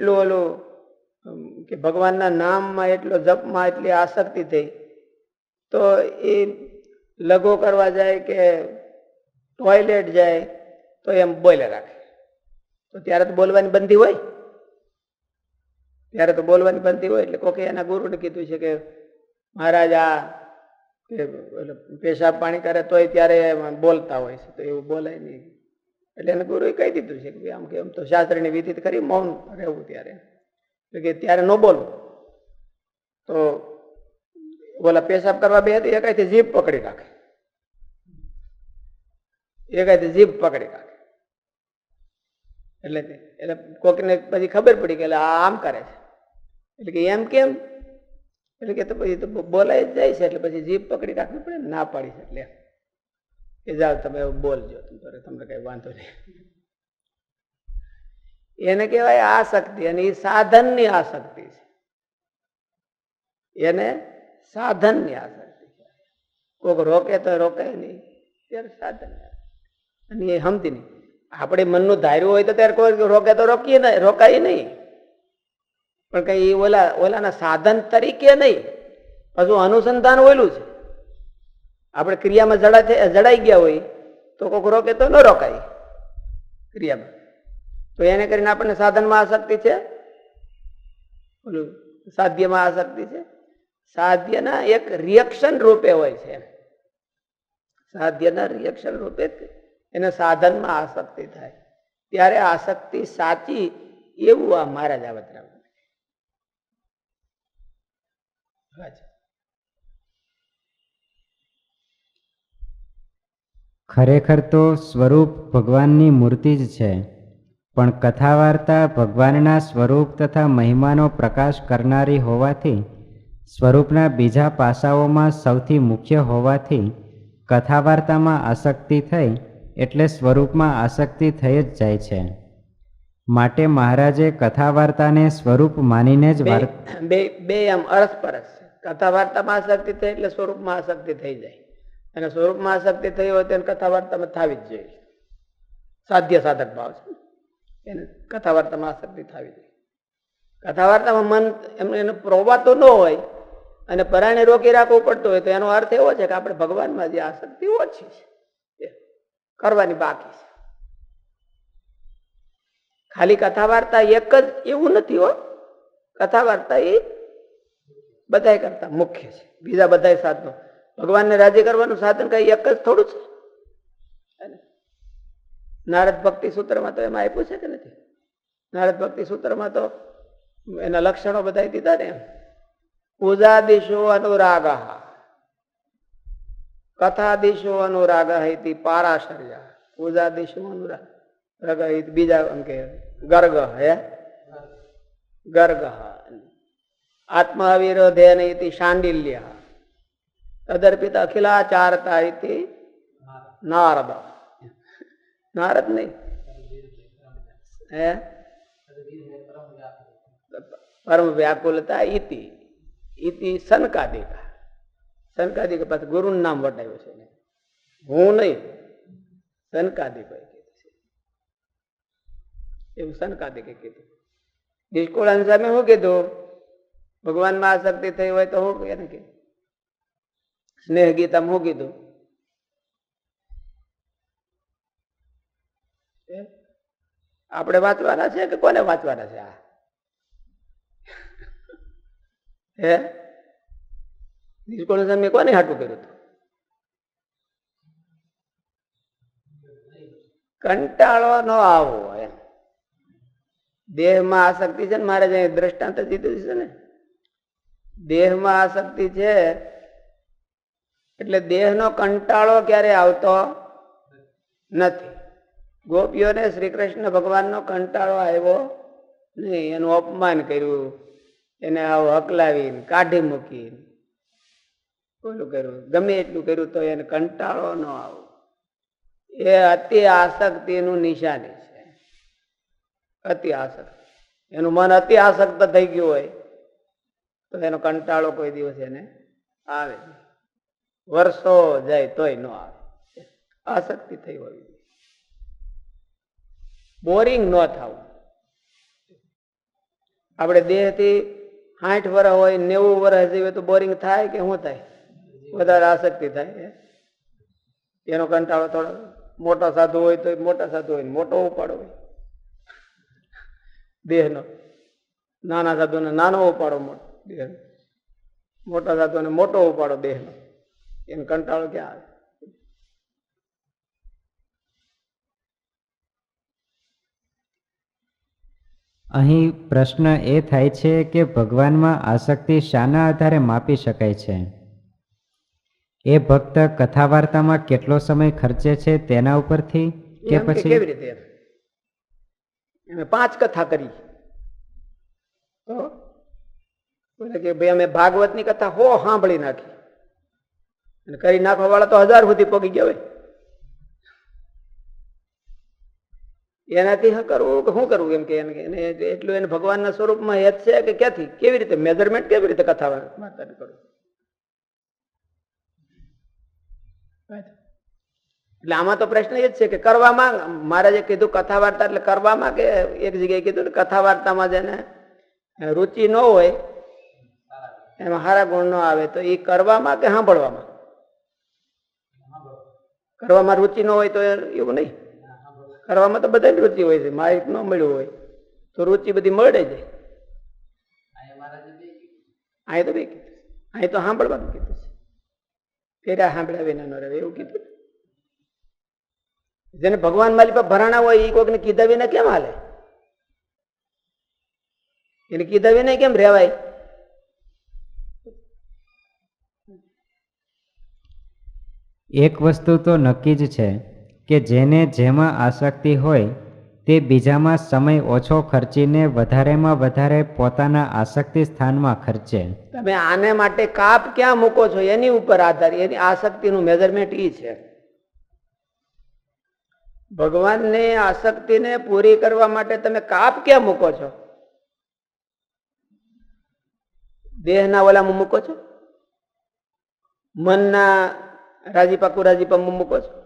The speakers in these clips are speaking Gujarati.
એટલું ઓલું કે ભગવાનના નામમાં એટલો જપમાં એટલી આસક્તિ થઈ. તો એ લઘો કરવા જાય કે ટોયલેટ જાય, તો એમ બોલે રાખે. તો ત્યારે તો બોલવાની બંધી હોય. ત્યારે તો બોલવાની બંધી હોય, એટલે કોકે એના ગુરુને કીધું છે કે મહારાજ આ પેશાબ પાણી કરે તોય ત્યારે બોલતા હોય છે, તો એવું બોલાય નહીં. એટલે એને ગુરુએ કહી દીધું છે કે આમ કે એમ તો શાસ્ત્રની વિધિ કરી મૌન રહેવું ત્યારે. એટલે કે ત્યારે ન બોલવું. તો ઓલા પેશાબ કરવા બે હતી એકાઈથી જીભ પકડી રાખે એકાઈથી જીભ પકડી રાખે એટલે એટલે કોકને પછી ખબર પડી કે એટલે આમ કરે છે. એટલે કે એમ કેમ? એટલે કે તો પછી તો બોલાય જાય છે, એટલે પછી જીભ પકડી રાખવી પડે ના પાડી છે એટલે કે જાઓ તમે બોલજો તમને તમને કઈ વાંધો નહીં. એને કહેવાય આસક્તિ અને એ સાધનની આસક્તિ છે. એને સાધનની આસક્તિ કોઈક રોકે તો રોકાય નહીં, ત્યારે સાધન અને એ સમજી નહીં આપણે મનનું ધાર્યું હોય તો ત્યારે કોઈ રોકે તો રોકીએ નહીં રોકાય નહીં પણ કઈ ઓલા, ઓલાના સાધન તરીકે નહીં પાછું અનુસંધાન ઓલું છે. આપણે ક્રિયામાં જડા જડાઈ ગયા હોય, તો કોક રોકે તો ન રોકાય. ક્રિયામાં. તો એને કરીને આપણને સાધનમાં આસક્તિ છે? ઓલું સાધ્યમાં આસક્તિ છે? સાધ્યના એક રિએક્શન રૂપે હોય છે સાધ્યના રિએક્શન રૂપે એને સાધનમાં આસક્તિ થાય. ત્યારે આસક્તિ સાચી એવું આ મહારાજ આવતરામ ખરેખર તો સ્વરૂપ ભગવાનની મૂર્તિ જ છે. પણ કથા વાર્તા ભગવાનના સ્વરૂપ તથા મહિમાનો પ્રકાશ કરનારી હોવાથી સ્વરૂપના બીજા પાસાઓમાં સૌથી મુખ્ય હોવાથી કથા વાર્તામાં આસક્તિ થઈ એટલે સ્વરૂપમાં આસક્તિ થઈ જ જાય છે. માટે મહારાજે કથા વાર્તાને સ્વરૂપ માનીને જ બે બે બે આમ અરસપરસ છે. કથા વાર્તામાં આસક્તિ થઈ એટલે સ્વરૂપમાં આસક્તિ થઈ જાય. અને સ્વરૂપમાં આસક્તિ થઈ હોય તો એને કથા વાર્તામાં થવી જ જોઈએ. સાધ્ય સાધક ભાવ છે. એને કથા વાર્તામાં આસક્તિ થવી જોઈએ. કથા વાર્તામાં મન એમને એનું પ્રોવાતો ન હોય અને પરાણે રોકી રાખવું પડતું હોય તો એનો અર્થ એવો છે કે આપણે ભગવાનમાં જે આસક્તિ ઓછી છે, એ કરવાની બાકી છે. ખાલી કથા વાર્તા એક જ એવું નથી હો. કથા વાર્તા એ બધાય કરતા મુખ્ય છે. બીજા બધાય સાધનો ભગવાનને રાજી કરવાનું સાધન કઈ એક જ થોડું છે? નારદ ભક્તિ સૂત્રમાં તો એમાં આપ્યું છે કે નથી? નારદ ભક્તિ સૂત્રમાં તો એના લક્ષણો બધા દીધા ને પૂજાદિશો અનુરાગ. કથા દિશો અનુરાગ ઇતિ પારાશર્ય. પૂજાદિશો અનુરાગ. રગ બીજા એમ કે ગર્ગ હે? ગર્ગ. આત્મવિરોધે શાંડિલ્ય. તદર્પિત અખિલાચારતા ઇતિ નારદ નારદ નહીં હે પરમ વ્યાકુલતા ઇતિ ઇતિ સનકાદિક સનકાદિક પાછું ગુરુનું નામ વટાવ્યું છે. હું નહીં સનકાદિક કીધું છે એવું સનકાદિકે કીધું નિષ્કુળાન સામે શું કીધું ભગવાનમાં આસક્તિ થઈ હોય તો હું કીધું સ્નેહ ગીતા શું કીધું? આપણે વાંચવાના છે કે કોને વાંચવાના છે આ? હે? નિષ્કોણ સામે કોને હાટું કર્યું હતું? કંટાળો ન આવો એમ. દેહમાં આસક્તિ છે ને મારે જે દ્રષ્ટાંત દીધું છે ને? દેહમાં આસક્તિ છે એટલે દેહનો કંટાળો ક્યારે આવતો નથી. ગોપીઓને શ્રી કૃષ્ણ ભગવાનનો કંટાળો આવ્યો નહીં, એનું અપમાન કર્યું, એને આવું હકલાવીને, કાઢી મૂકીને, ઓલું કર્યું. ગમે એટલું કર્યું તો એને કંટાળો ન આવો એ અતિ આસક્તિનું નિશાની છે. અતિ આસક્તિ. એનું મન અતિ આસક્ત થઈ ગયું હોય તો એનો કંટાળો કોઈ દિવસ એને આવે. વર્ષો જાય તોય ન આવે. આસક્તિ થઈ હોય. બોરિંગ ન થવું. આપણે દેહથી સાઠ વર્ષ હોય, નેવું વર્ષ જીવે તો બોરિંગ થાય કે શું થાય? વધારે આસક્તિ થાય? એનો કંટાળો થોડો મોટો સાધુ હોય તો મોટા સાધુ હોય મોટો ઉપાડો હોય. દેહનો. નાના સાધુને નાનો ઉપાડો મોટો, દેહનો. મોટા સાધુને મોટો ઉપાડો દેહનો. એને કંટાળો ક્યાં આવે? અહીં પ્રશ્ન એ થાય છે કે ભગવાનમાં આસક્તિ શાના આધારે માપી શકાય છે? એ ભક્ત કથા વાર્તામાં કેટલો સમય ખર્ચે છે તેના ઉપરથી કે પછી? કેવી રીતે અમે પાંચ કથા કરી. તો? કે ભાઈ અમે ભાગવતની કથા હો સાંભળી નાખી. અને કરી નાખવા વાળા તો હજાર સુધી પગી ગયા હોય. એનાથી શું કરવું? કે શું કરવું એમ કે એને એટલું એને ભગવાનના સ્વરૂપમાં હેત છે કે ક્યાંથી? કેવી રીતે? મેજરમેન્ટ કેવી રીતે કથા કરવું એટલે આમાં તો પ્રશ્ન એ જ છે કે કરવામાં મહારાજે કીધું કથા વાર્તા એટલે કરવામાં કે એક જગ્યાએ કીધું ને કથા વાર્તામાં જેને રુચિ ન હોય એમાં સારા ગુણ ન આવે તો એ કરવામાં કે સાંભળવામાં? કરવામાં રુચિ ન હોય તો એવું નહીં. કરવામાં તો બધાની રુચિ હોય છે. માહિત ન મળ્યું હોય તો રુચિ બધી મળે જાય અહીં તો બે કીધું અહીં તો સાંભળવાનું કીધું છે. ફેર્યા સાંભળ્યા વિના ન રહે, એવું કીધું જેને ભગવાન માલી પર ભરાણા હોય એ કોઈકને કીધા વિના કેમ હાલે? એને કીધા વિના કેમ રહેવાય? એક વસ્તુ તો નક્કી જ છે કે જેને જેમાં આસક્તિ હોય તે બીજામાં સમય ઓછો ખર્ચીને વધારેમાં વધારે પોતાના આસક્તિ સ્થાનમાં ખર્ચે. તમે આને માટે કાપ ક્યાં મૂકો છો? એની ઉપર આધાર, એની આસક્તિનું મેજરમેન્ટ એ છે. ભગવાનની આસક્તિને પૂરી કરવા માટે તમે કાપ ક્યાં મૂકો છો? દેહના ઓલામાં મૂકો છો? મનના રાજીપા કુરાજીપામાં મૂકો છો.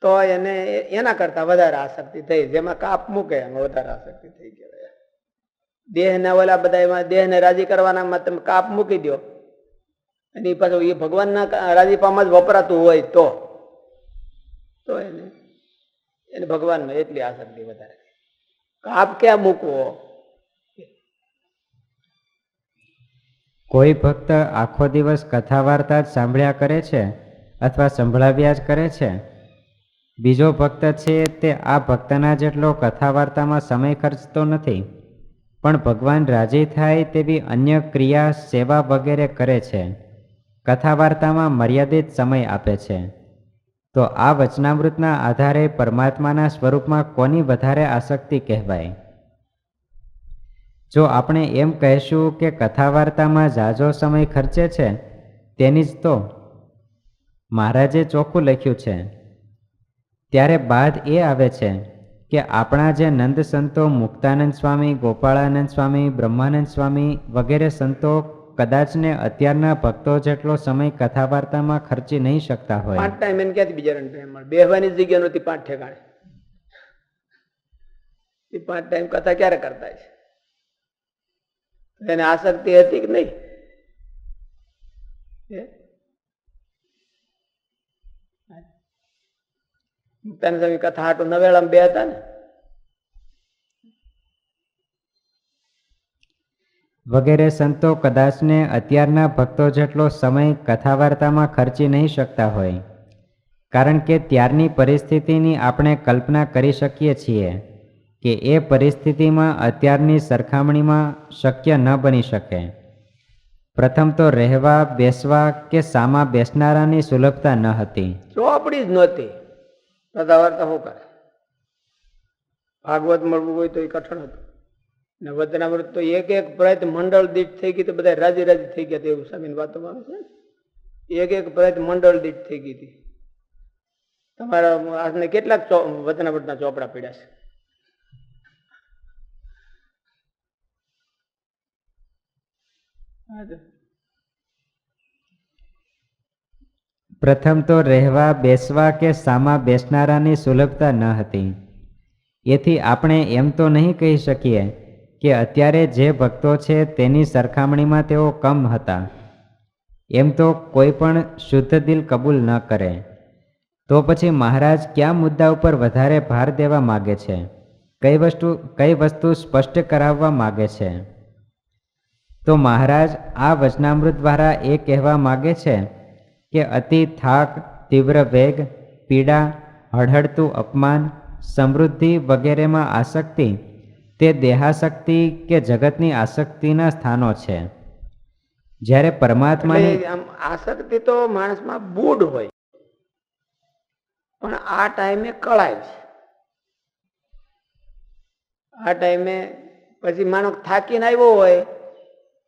તો એને એના કરતા વધારે આસક્તિ થઈ. જેમાં કાપ મૂકે એમાં વધારે આસક્તિ થઈ કહેવાય દેહને ઓલા બધા એમાં દેહને રાજી કરવાનામાં તમે કાપ મૂકી દો અને પાછું એ ભગવાનના રાજીપામાં જ વપરાતું હોય તો. તો એને એને ભગવાનમાં એટલી આસક્તિ વધારે. કાપ ક્યાં મૂકવો? કોઈ ભક્ત આખો દિવસ કથા વાર્તા જ સાંભળ્યા કરે છે અથવા સંભળાવ્યા જ કરે છે? બીજો ભક્ત છે તે આ ભક્તના જેટલો કથા વાર્તામાં સમય ખર્ચતો નથી, પણ ભગવાન રાજી થાય તેવી અન્ય ક્રિયા, સેવા વગેરે કરે છે. કથા વાર્તામાં મર્યાદિત સમય આપે છે. તો આ વચનામૃતના આધારે પરમાત્માના સ્વરૂપમાં કોની વધારે આસક્તિ કહેવાય? જો આપણે એમ કહેશું કે કથા વાર્તામાં ઝાઝો સમય ખર્ચે છે, તેની જ તો મહારાજે ચોખ્ખું લખ્યું છે. ત્યારે બાદ એ આવે છે કે આપણા જે નંદ સંતો મુક્તાનંદ સ્વામી, ગોપાળાનંદ સ્વામી, બ્રહ્માનંદ સ્વામી વગેરે સંતો કદાચને અત્યારના ભક્તો જેટલો સમય કથા વાર્તામાં ખર્ચી નહીં શકતા હોય. પાંચ ટાઈમ એને ક્યાંથી બીજા બેહવાની જગ્યા નહોતી પાંચ ઠેકાણે. પાંચ ટાઈમ કથા ક્યારે કરતા છે એને આસક્તિ હતી કે નહીં? તને સ્વામી કથા હાટું નવેળામાં બે હતા ને? વગેરે સંતો કદાચને અત્યારના ભક્તો જેટલો સમય કથા વાર્તામાં ખર્ચી નહીં શકતા હોય. કારણ કે ત્યારની પરિસ્થિતિની આપણે કલ્પના કરી શકીએ છીએ. કે એ પરિસ્થિતિમાં અત્યારની સરખામણીમાં શક્ય ન બની શકે. પ્રથમ તો રહેવા, બેસવા કે સામા બેસનારાની સુલભતા ન હતી. ચોપડી જ નહોતી. વાર્તા શું કરે? ભાગવત મળવું હોય તો એ કઠણ હતું. ને વચનામૃત તો એક એક પ્રયત મંડળ દીઠ થઈ ગઈ તો બધા રાજી રાજી થઈ ગયા એવું સ્વામીની વાતોમાં આવે છે એક એક પ્રયત મંડળ દીઠ થઈ ગઈ હતી. તમારા આજને કેટલાક વચનામૃતના ચોપડા પડ્યા છે હા તો. પ્રથમ તો રહેવા, બેસવા કે સામા બેસનારાની સુલભતા ન હતી. એથી આપણે એમ તો નહીં કહી શકીએ કે અત્યારે જે ભક્તો છે તેની સરખામણીમાં તેઓ કમ હતા. એમ તો કોઈ પણ શુદ્ધ દિલ કબૂલ ન કરે. તો પછી મહારાજ કયા મુદ્દા ઉપર વધારે ભાર દેવા માગે છે? કઈ વસ્તુ કઈ વસ્તુ સ્પષ્ટ કરાવવા માગે છે? તો મહારાજ આ વચનામૃત દ્વારા એ કહેવા માગે છે કે અતિ થાક, તીવ્ર વેગ, પીડા, હળહળતું અપમાન, સમૃદ્ધિ વગેરેમાં આસક્તિ, તે દેહાશક્તિ કે જગતની આસક્તિના સ્થાનો છે. જ્યારે પરમાત્માની આસક્તિ તો માણસમાં બૂઢ હોય. પણ આ ટાઈમે કળાય છે. આ ટાઈમે પછી માણસ થાકીને આવ્યો હોય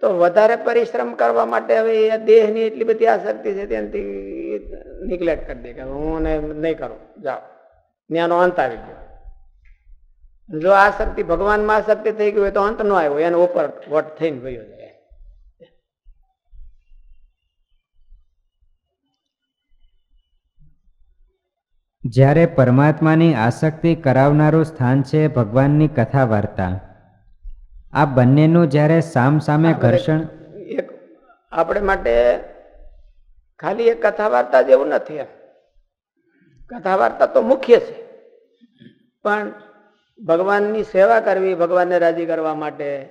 તો વધારે પરિશ્રમ કરવા માટે હવે એ દેહની એટલી બધી આસક્તિ છે ત્યાંથી નિગ્લેક્ટ કરી દે કે હું નહીં કરું, જાઓ. ત્યાંનો અંત આવી ગયો. જો આસક્તિ ભગવાનમાં આસક્તિ થઈ ગઈ હોય તો અંત નો આવ્યો, એનો ઉપર વટ થઈને ગયો જાય. જ્યારે પરમાત્માની આસક્તિ કરાવનારું સ્થાન છે ભગવાનની કથા વાર્તા આ બંનેનું જ્યારે સામ સામે ઘર્ષણ એક આપણે માટે ખાલી એક કથા વાર્તા જેવું નથી કથા વાર્તા તો મુખ્ય છે. પણ ભગવાનની સેવા કરવી ભગવાનને રાજી કરવા માટે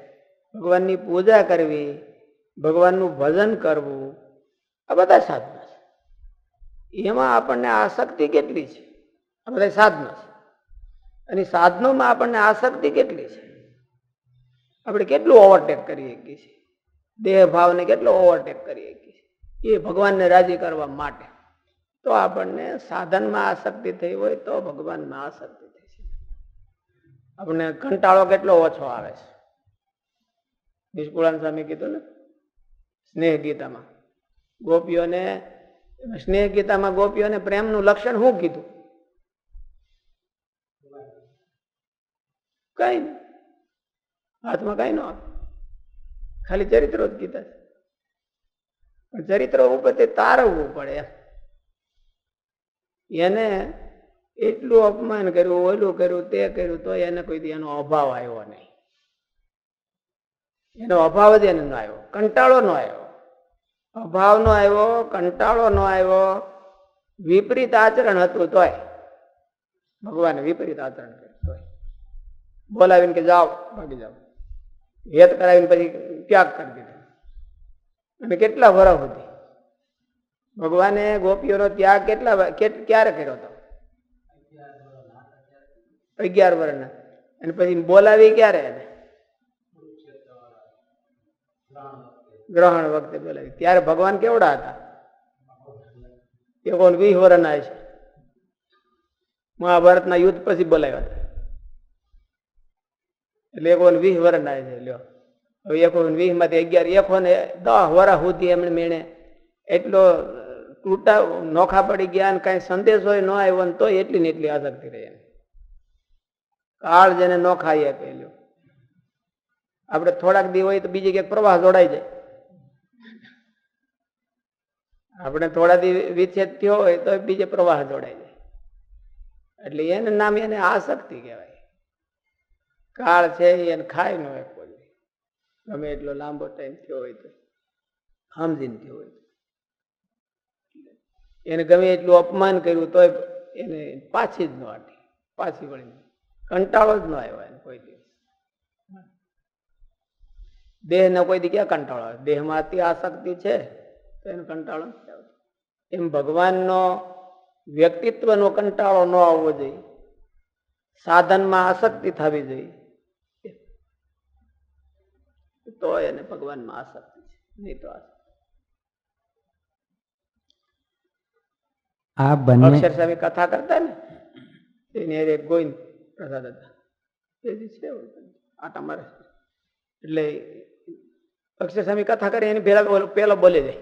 ભગવાનની પૂજા કરવી ભગવાનનું ભજન કરવું આ બધા સાધનો છે. એમાં આપણને આસક્તિ કેટલી છે? આ બધા સાધનો છે. અને સાધનોમાં આપણને આસક્તિ કેટલી છે? આપણે કેટલું ઓવરટેક કરી શકીએ છીએ? દેહ ભાવને કેટલો ઓવરટેક કરી શકીએ છીએ? એ ભગવાનને રાજી કરવા માટે. તો આપણને સાધનમાં આસક્તિ થઈ હોય તો ભગવાનમાં આસક્તિ થઈ છે આપણને કંટાળો કેટલો ઓછો આવે છે? નિષ્કુળાન સ્વામી કીધું ને સ્નેહ ગીતામાં ગોપીઓને સ્નેહ ગીતામાં ગોપીઓને પ્રેમનું લક્ષણ શું કીધું? કઈ નહીં હાથમાં કઈ ન ખાલી ચરિત્રો જ કીધા છે. ચરિત્ર ઉપર તે તારવવું પડે એને એટલું અપમાન કર્યું, ઓલું કર્યું, તે કર્યું તો એને કોઈ એનો અભાવ આવ્યો નહીં. એનો અભાવ જ એને આવ્યો. કંટાળો ન આવ્યો. અભાવ નો આવ્યો, કંટાળો નો આવ્યો. વિપરીત આચરણ હતું તોય. ભગવાને વિપરીત આચરણ કર્યું તોય. બોલાવીને કે જાઓ, ભાગી જાઓ. હેત કરાવીને પછી ત્યાગ કરી દીધો. અને કેટલા વર્ષ સુધી? ભગવાને ગોપીઓનો ત્યાગ કેટલા ક્યારે કર્યો હતો? અગિયાર વર્ષના અને પછી બોલાવી ક્યારે એને? ગ્રહણ વખતે બોલાવી. ત્યારે ભગવાન કેવડા હતા? એકોણ વીસ વર્ષના છે મહાભારતના યુદ્ધ પછી બોલાવ્યા હતા. એટલે એકોન વીસ વરના છે, લ્યો. હવે એકોન વીસમાંથી અગિયાર એકોને દસ વર્ષ સુધી એમણે મેણે એટલો તૂટા નોખા પડી ગયા ને કઈ સંદેશો ન આવ્યો ને તોય એટલી ને એટલી આસક્તિ રહી કાળ જેને ન ખાઈએ પેલ્યો આપણે થોડાક દી હોય તો બીજી ક્યાંક પ્રવાહ જોડાઈ જાય. આપણે થોડા દી વિચ્છેદ થયો હોય તો બીજે પ્રવાહ જોડાઈ જાય. એટલે એને નામ એને આસક્તિ કહેવાય. કાળ છે એને ખાય ન હોય કોઈ. ગમે એટલો લાંબો ટાઈમ થયો હોય તો. સમજીને થયો હોય. એને ગમે એટલું અપમાન કર્યું તોય એને પાછી જ ન હટી. પાછી વળી કંટાળો જ ન આવ્યો એને કોઈ દિવસ. દેહને કોઈ દી ક્યાં કંટાળો આવે? દેહમાં અતિ આસક્તિ છે તો એને કંટાળો નથી આવતો. એમ ભગવાનનો વ્યક્તિત્વનો કંટાળો ન આવવો જોઈએ. સાધનમાં આસક્તિ થવી જોઈએ. તો એને ભગવાનમાં આસક્તિ છે. નહીં તો આ બંને અક્ષર સ્વામી કથા કરતા ને એની એક ગોવિંદ પ્રસાદ હતા. એ છે આટા મારે. એટલે અક્ષર સ્વામી કથા કરે એની પેલા પેલો બોલે જાય.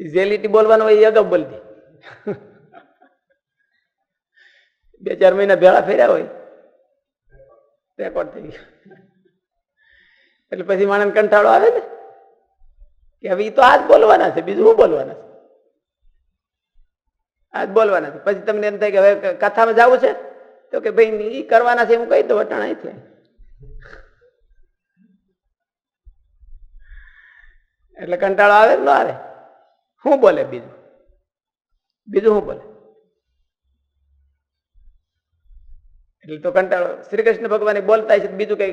જે લીટી બોલવાનું હોય એ અગાઉ બોલી દે. બે ચાર મહિના ભેળા ફેર્યા હોય રેકોર્ડ થઈ ગયો. એટલે પછી માણસ કંટાળો આવે ને, કે હવે એ તો આ જ બોલવાના છે, બીજું શું બોલવાના છે? આ જ બોલવાના છે. પછી તમને એમ થાય કે હવે કથામાં જવું છે? તો કે ભાઈ એ કરવાના છે હું કહી દઉં વટાણા અહીંથી એટલે કંટાળો આવે ન આવે. શું બોલે બીજું? બીજું શું બોલે? એટલે તો કંટાળો. શ્રી કૃષ્ણ ભગવાન બોલતા છે, બીજું કઈ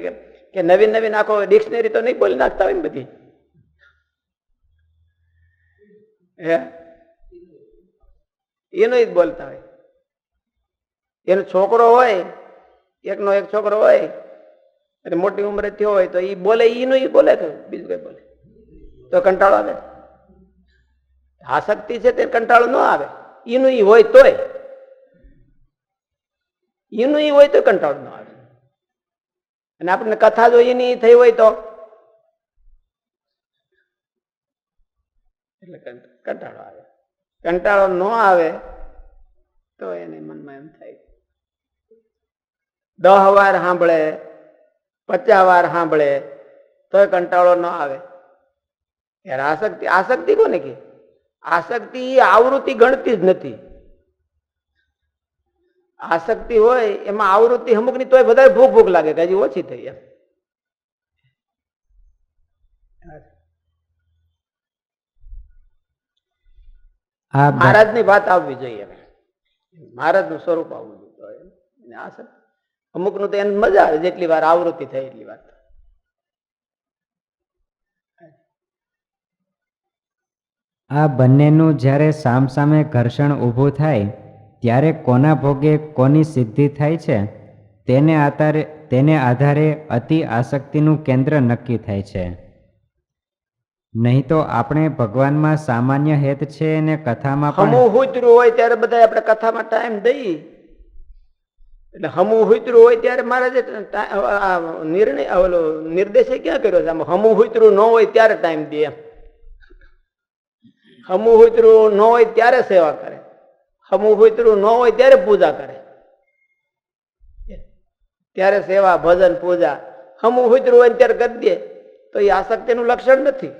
કે નવીન નવીન આખો ડિક્શનરી તો નહીં બોલી નાખતા હોય ને બધી? હે? એનો જ બોલતા હોય. એનો છોકરો હોય, એકનો એક છોકરો હોય એટલે મોટી ઉંમરે થયો હોય તો એ બોલે એનું એ બોલે બીજું કઈ બોલે. તો કંટાળો આવે. આસક્તિ છે તે કંટાળો ન આવે. એનું એ હોય તોય. ઈનું ઈ હોય તો કંટાળો ન આવે. અને આપણને કથા જો એની થઈ હોય તો? એટલે કંટાળો આવે. કંટાળો ન આવે તો એને મનમાં એમ થાય. દહ વાર સાંભળે, પચાસ વાર સાંભળે, તોય કંટાળો ન આવે. યાર આસક્તિ આસક્તિ કોને કે આસક્તિ આવૃત્તિ ગણતી જ નથી. આસક્તિ હોય એમાં આવૃત્તિ અમુકની તોય વધારે ભૂખ ભૂખ લાગે કે હજી ઓછી થઈ એમ. મહારાજની વાત આવવી જોઈએ મહારાજનું સ્વરૂપ આવવું જોઈએ અને આ સત્ય. અમુકનું તો એને મજા આવે જેટલી વાર આવૃત્તિ થાય એટલી વાર. આ બંનેનું જ્યારે સામસામે ઘર્ષણ ઊભું થાય ત્યારે કોના ભોગે કોની સિદ્ધિ થાય છે, તેને આધારે તેને આધારે અતિ આસક્તિનું કેન્દ્ર નક્કી થાય છે. નહીં તો આપણે ભગવાનમાં સામાન્ય હેત છે અને કથામાં પણ હુતરું હોય ત્યારે બધા આપણે કથામાં ટાઈમ દઈએ. એટલે હમુ હુતરું હોય ત્યારે મહારાજે નિર્ણય ઓલો નિર્દેશે ક્યાં કર્યો છે? આમ હમું હુતરું ન હોય ત્યારે ટાઈમ દે હમું હુતરું ન હોય ત્યારે સેવા કરે. હુતરું ન હોય ત્યારે પૂજા કરે. ત્યારે સેવા ભજન પૂજા હમું હુતરું હોય ત્યારે કરી દે. તો એ આસક્તિનું લક્ષણ નથી.